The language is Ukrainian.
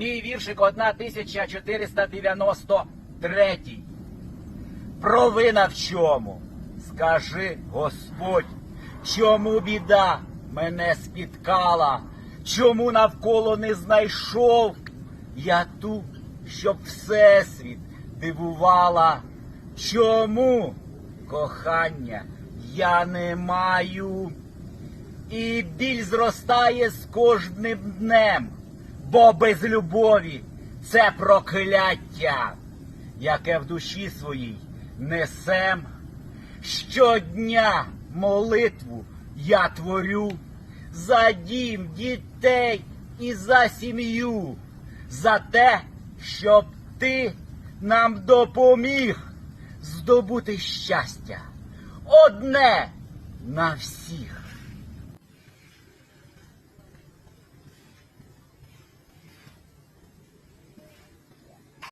Мій віршик 1493. Провина в чому? Скажи, Господь, чому біда мене спіткала? Чому навколо не знайшов я ту, щоб всесвіт дивувала? Чому кохання я не маю? І біль зростає з кожним днем, бо без любові це прокляття, яке в душі своїй несем. Щодня молитву я творю за дім, дітей і за сім'ю, за те, щоб ти нам допоміг здобути щастя. Одне на всіх.